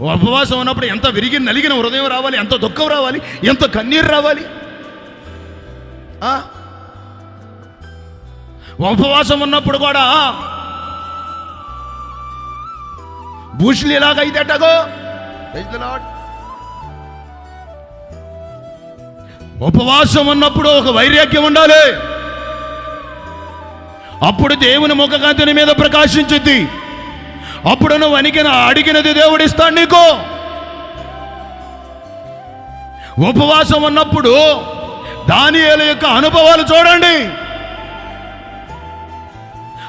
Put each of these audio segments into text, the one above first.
ఉపవాసం ఉన్నప్పుడు ఎంత విరిగి నలిగిన హృదయం రావాలి ఎంత దుఃఖం రావాలి ఎంత కన్నీరు రావాలి? ఉపవాసం ఉన్నప్పుడు కూడా భూషులు ఎలాగైతే Lord. ఉపవాసం ఉన్నప్పుడు ఒక వైరాగ్యం ఉండాలి అప్పుడు దేవుని ముఖకాంతి నీ మీద ప్రకాశించుద్ది అప్పుడు నువ్వు అనిగిన అడిగినది దేవుడిస్తాడు నీకు. ఉపవాసం ఉన్నప్పుడు దానియేలు యొక్క అనుభవాలు చూడండి.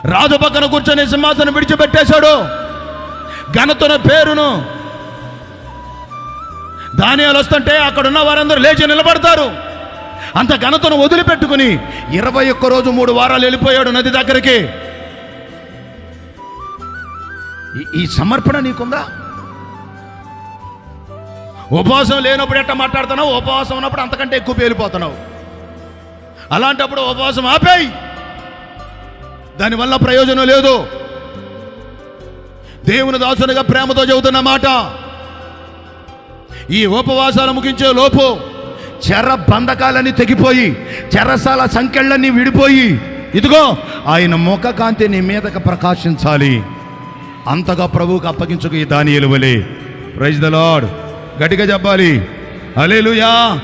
రాజు పక్కన కూర్చొని సింహాసనం విడిచిపెట్టేశాడు. ఘనతన పేరును దానియాలు వస్తుంటే అక్కడ ఉన్న వారందరూ లేచి నిలబడతారు. అంత ఘనతను వదిలిపెట్టుకుని ఇరవై ఒక్క రోజు మూడు వారాలు వెళ్ళిపోయాడు నది దగ్గరికి. ఈ- ఈ సమర్పణ నీకుందా? ఉపవాసం లేనప్పుడు ఎట్ట మాట్లాడుతున్నావు? ఉపవాసం ఉన్నప్పుడు అంతకంటే ఎక్కువ పేలిపోతున్నావు. అలాంటప్పుడు ఉపవాసం ఆపేయి. దానివల్ల ప్రయోజనం లేదు. దేవుని దాసునిగా ప్రేమతో చెబుతున్న మాట. ఈ ఉపవాసాలు ముగించే లోపు చెర బంధకాలన్నీ తెగిపోయి చెరసాల సంఖ్యలన్నీ విడిపోయి ఇదిగో ఆయన ముఖ కాంతి నీ మీదకి ప్రకాశించాలి. అంతగా ప్రభువుకి అప్పగించుకు ఈ దాని ఎలువలే ప్రైజ్ ద లాడ్ గట్టిగా చెప్పాలి. అలేలుయా